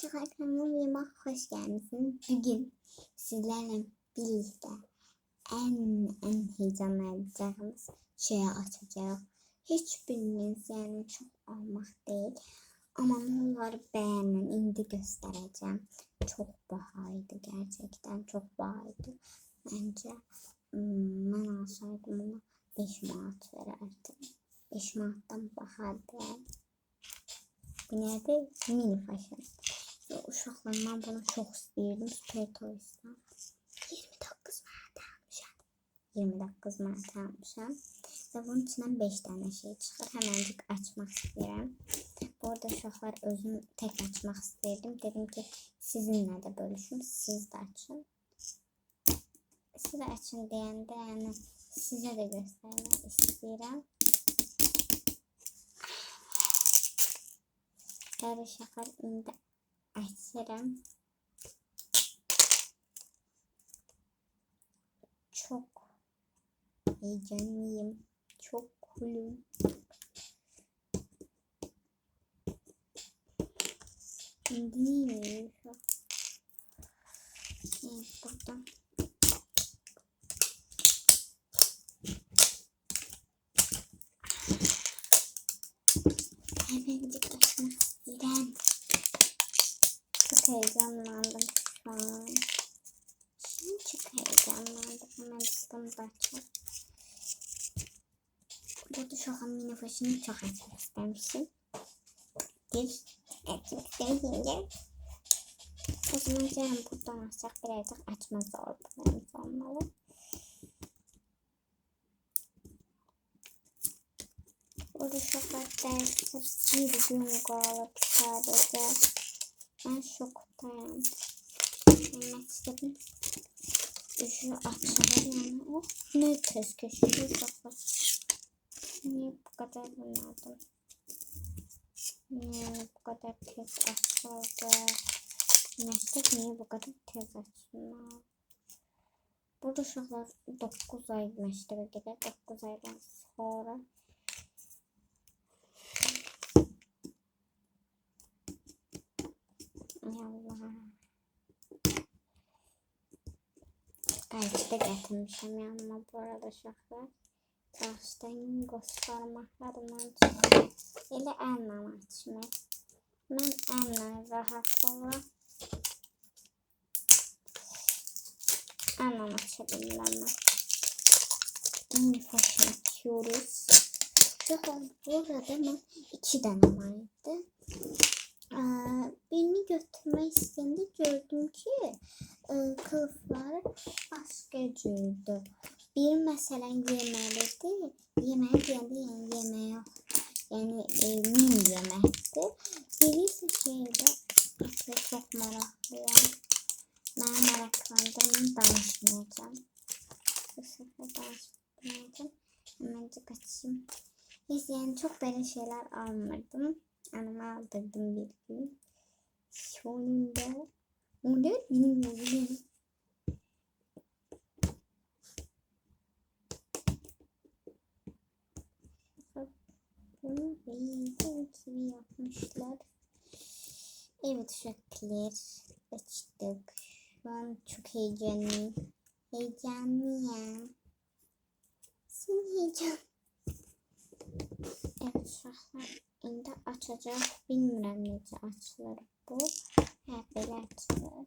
Şaka kanalıma hoş geldiniz. Bugün sizlerle birlikte en en heyecanlanacağımız şeyi açacağız. Hiçbiriniz yani çok almak değil. Ama onları beğenin. indi göstereceğim. Çok bahaydı gerçekten. Çok bahaydı. Bence hmm, ben alsaydım bunu 5 manat verirdim. 5 manattan bahadır. Bu nerede? Mini fashion. Ve uşaqlar mən bunu çox istəyirdim. Super Toys'dan. 29 manat almışam. 29 manat almışam. Və bunun içindən 5 dənə şey çıxır. Həməncik açmaq istəyirəm. Bu arada uşaqlar özüm tək açmaq istəyirdim. Dedim ki, sizinlə də bölüşüm. Siz də açın. Siz də açın deyəndə, yəni sizə də göstərmək istəyirəm. Her şakal indi açarım. Çok heyecanlıyım. Çok coolum. Neymiş o? Evet buradan. Hemencik açmak istedim. Çok heyecanlandım şu an. Şimdi çok heyecanlandım. Hemen bunu da açalım. Burada şu an mini faşını çok açmak istemişim. Bir açmak isteyince. O zaman canım buradan açacak birazcık açma zorluğumuz olmalı. Burada şokat dersi bir gün kalıb sadece. Ben şoktayım. Yemek istedim. Şu yani. Oh ne tez köşesi şokat. Niye bu kadar bunaldım? Niye bu kadar tez açıldı? Meslek niye bu kadar tez açıldı? Burada uşaqlar 9 ay məktəbə gedər. 9 aydan sonra Yallah. Belki de getirmişim yanıma bu arada uşaqlar. Başdan gösterməklərimdən çıxır. Elə əllə açmaq. Mən əllə rahat olam. Əllə aça bilməm mən. Mini fashion açıyoruz. Uşaqlar bu arada mən iki dənə var idi. Ee, birini götürmek istediğimde gördüm ki e, kılıfları başka cürdü. Bir mesela yemeliydi. Yemeğe geldi yani yemeğe yani e, min yemekti. Biri ise şeyde çok meraklıyım. Ben meraklandım danışmayacağım. Bu sefer danışmayacağım. Hemencik açayım. Biz yani çok böyle şeyler almadım. Anama aldırdım bir gün. Sonunda o da benim oğlum. Bunu bildiğim gibi yapmışlar. Evet uşaklar açtık. Şu an çok heyecanlıyım. Heyecanlıyım. Sen heyecan. Evet uşaklar. İndi açacaq. Bilmirəm necə açılır bu. Hə, belə açılır.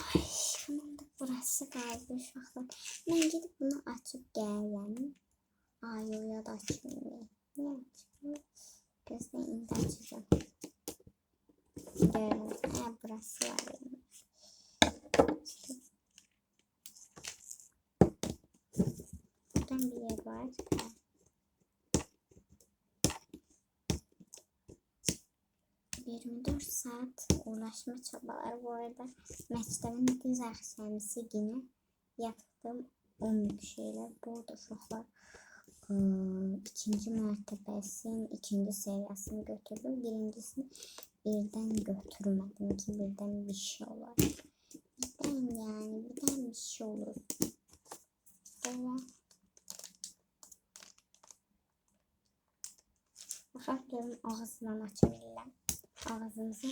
Ay, bunun da burası qaldı uşaqlar. Mən gedib bunu açıb gələm. Ay, o ya da açmayayım. Niyə açmıyor? Gözlə indi açacağım. Görün. Burası var. Buradan bir yer var. ...24 saat uğraşma çabaları bu arada məktəbin düz akşamısı günü yaptığım 10 şeyler burada uşaqlar ıı, ikinci mərtəbəsinin ikinci seriyasını götürdüm. Birincisini birden götürmedim ki birden bir şey olar. Birden yani birden bir şey olur. Böyle Görüm ağzından aça bilirəm. Ağzımızı.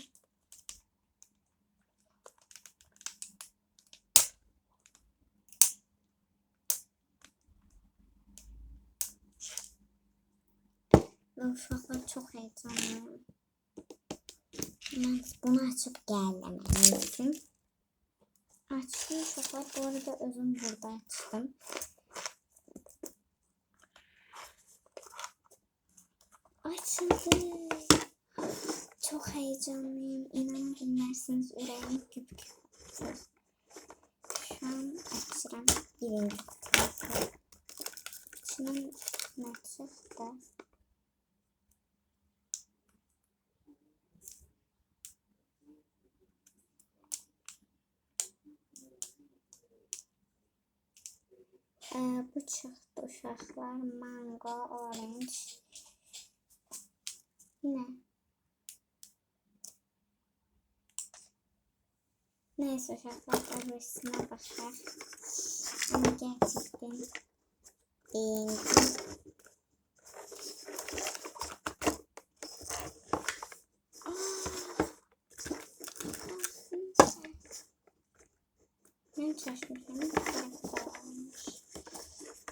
Və uşaqlar çox heyecanlıyım. Mən bunu açıb gəlməməliyim. Açdım uşaqlar. Bu arada özüm burada açdım. Açıldı. Çok heyecanlıyım. İnanın bilmezsiniz yüreğim güp atıyor. Şu an açıram birinci kutusu. İçinin ne çıktı? Ee, bu çıktı uşaqlar. Mango, orange. Ne? Neyse uşaqlar öbürsünə baxaq. Ama gerçekten beğendim. Ben şaşmışım. Bir dakika olmuş.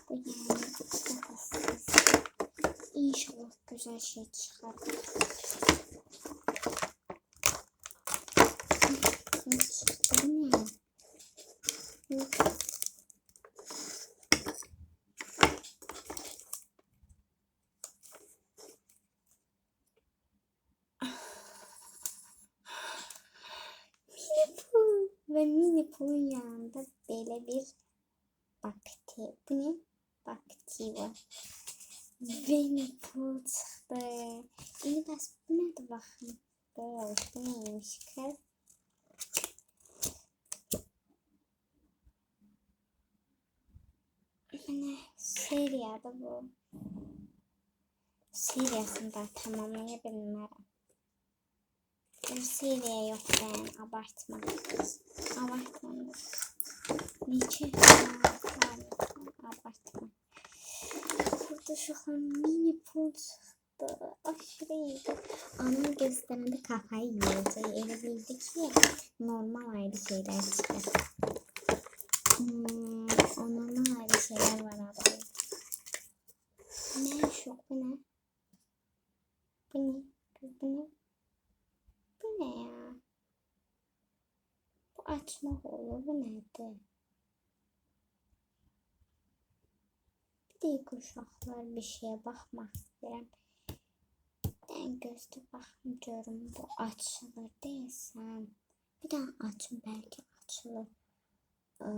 Bu yani daha hızsız. Güzel şey çıkar. Mini ve Mini Pooh'un yanında böyle bir bakti. Bu ne? Bakti var. Winnie Pooh çıktı. Yeni bas bu nerede bakın? Bu neymiş kız? Yine seriyada bu. Seriyasını da tamamlayabilirim. Bir seriye yok yani abartma. Abartma. Niçin? Abartma. Burada şu an mini pool çıktı. Aşırı iyiydi. Annem gösterende kafayı yiyecek. Öyle bildi ki normal ayrı şeyler çıkar. Hmm, o normal ayrı şeyler var abi. Ne şu bu ne? Bu ne? Bu ne? Bu ne ya? Bu açma olur. Bu nerede? Bir de uşaqlar bir şeye baxmaq Dən gözlə baxmıyorum. Bu açılır deyəsən. Bir daha açım bəlkə açılır. Ee,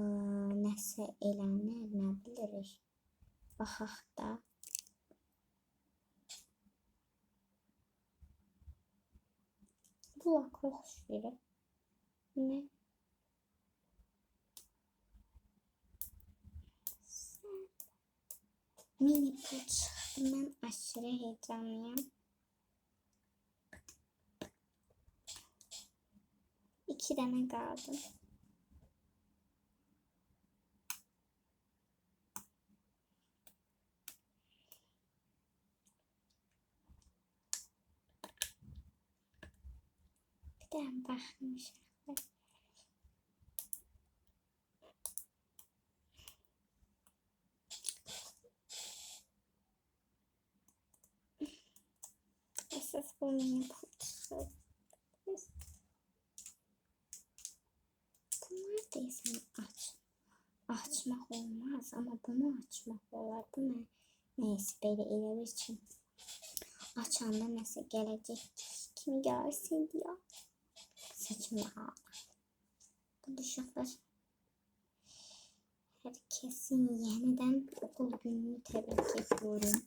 nəsə elənir, nə bilirik. Baxaq da. Bu akrox şiri. Ne? Sen. Mini pul çıktı. Ben aşırı heyecanlıyım. İki tane kaldı. Bir tane bakmış. Esas bu olmaz ama bunu açmak olar. Bu ne? Neyse böyle ileri için. Açanda nəsə gələcək kimi gəlsin deyə seçimə aldım. Bu uşaqlar herkesin yeniden okul gününü tebrik ediyorum.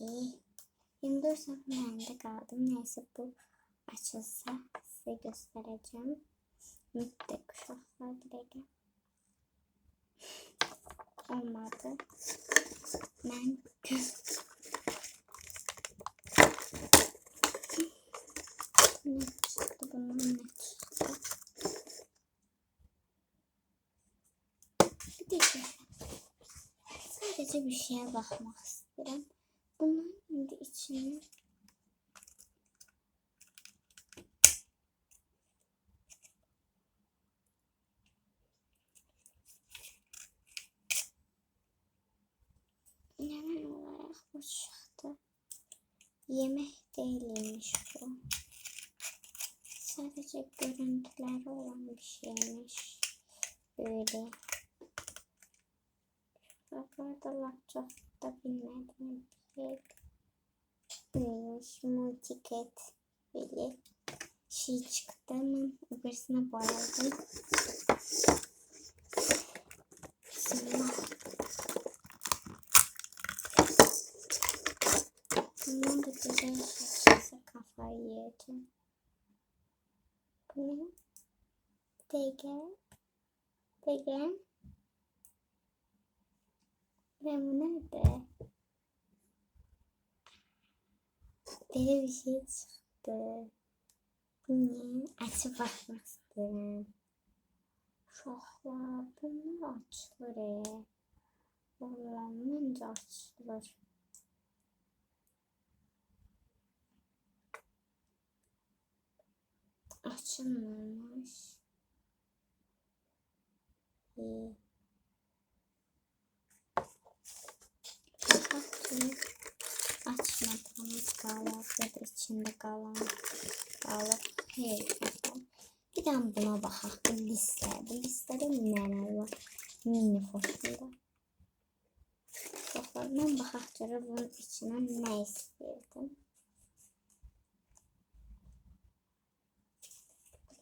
Ee, ki 24 saat nerede kaldım. Neyse bu açılsa size göstereceğim. Mitte kuşaklar direkt. Olmadı. Ben ne çıktı bunun ne çıktı? Bir de. Sadece bir şeye bakmak istiyorum. Bunun içine Neden olarak bu çıktı? Yemek değilmiş bu. Sadece görüntüleri olan bir şeymiş. Böyle. Şuralarda laptop da bilmediğim bir şey. Neymiş? Multiket. Böyle şey çıktı ama öbürsüne boyadım. Sonra Bundan da güzel şaşırsa kafayı yiyeceğim. Bu? Degen. Degen. Bu nerede? Böyle bir şey çıktı. Ne? Açıp bakmak istedim. Şohlar. Bunlar açılır. Vallahi açılır. açılmamış. İyi. Bakın açmadığımız kalıp ya içinde kalan kalıp hayır Bir daha buna bakalım. Bu liste. Bu listede neler var? Mini fotoğrafında. Fotoğrafından bakalım bunun içine ne istiyordum.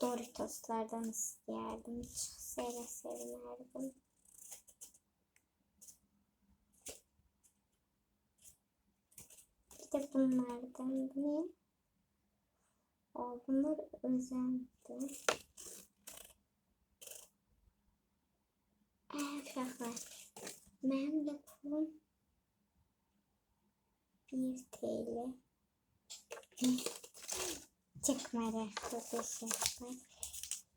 Doritos'lardan isterdim. Çok seve sevinirdim. De bunlardan ne? O, bunlar özeldi. Uşaqlar, mənim də pulum 1 TL. Çıkmadı arkadaşlar.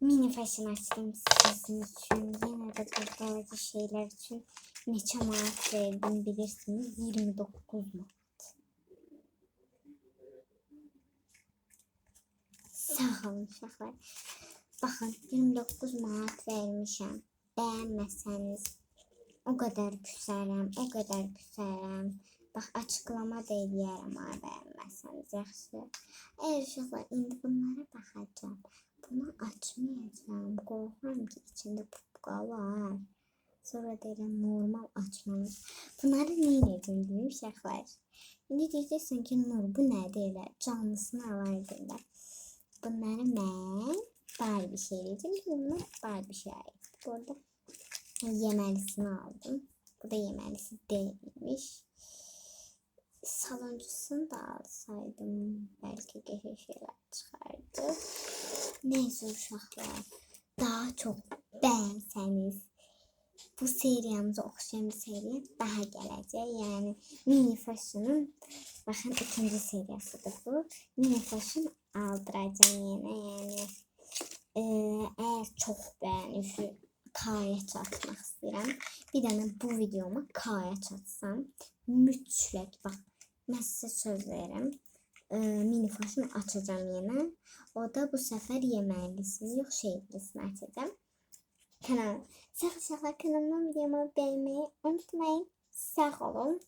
Mini fashion açtım sizin için. Yine de kurtarıcı şeyler için. Neçə manat verdim bilirsiniz. 29 manat. Sağ olun uşaqlar. Baxın 29 manat vermişəm. Bəyənməsəniz o qədər küsərəm, o qədər küsərəm. Bax açıqlama da eləyərəm ha bəyənməsəniz yaxşı. Əgər uşaqlar indi bunlara baxacağam. Bunu açmayacağım. Qorxuram ki içində pupqa var. Sonra deyirəm normal açmalıyım. Bunları nə edəcəm deyim uşaqlar. İndi deyəcəksən ki Nur bu nədir elə? Canlısını alardırlar. Bunları mən Barbie şey edeceğim. Bunlar Barbie şey ait. Bu arada yemelisini aldım. Bu da yemelisi değilmiş. Saloncusunu da alsaydım belki geçen şeyler çıkardı. Neyse uşaqlar. Daha çok beğenseniz bu seriyamıza oxşayan bir seriya daha gələcək. Yəni Mini Fashion'un baxın ikinci seriyasıdır bu. Mini Fashion aldıracağım yenə. Yəni e, eğer çok beğenirsiniz K'ya çatmak istedim. Bir dənə bu videoma K'ya çatsam mütləq bax mən sizə söz verirəm. E, mini fashion açacağım yenə. O da bu səfər yeməlisini yox şeylisini açacağım. Kanal. Sağ uşaqlar kanalıma videomu beğenmeyi unutmayın. Sağ olun.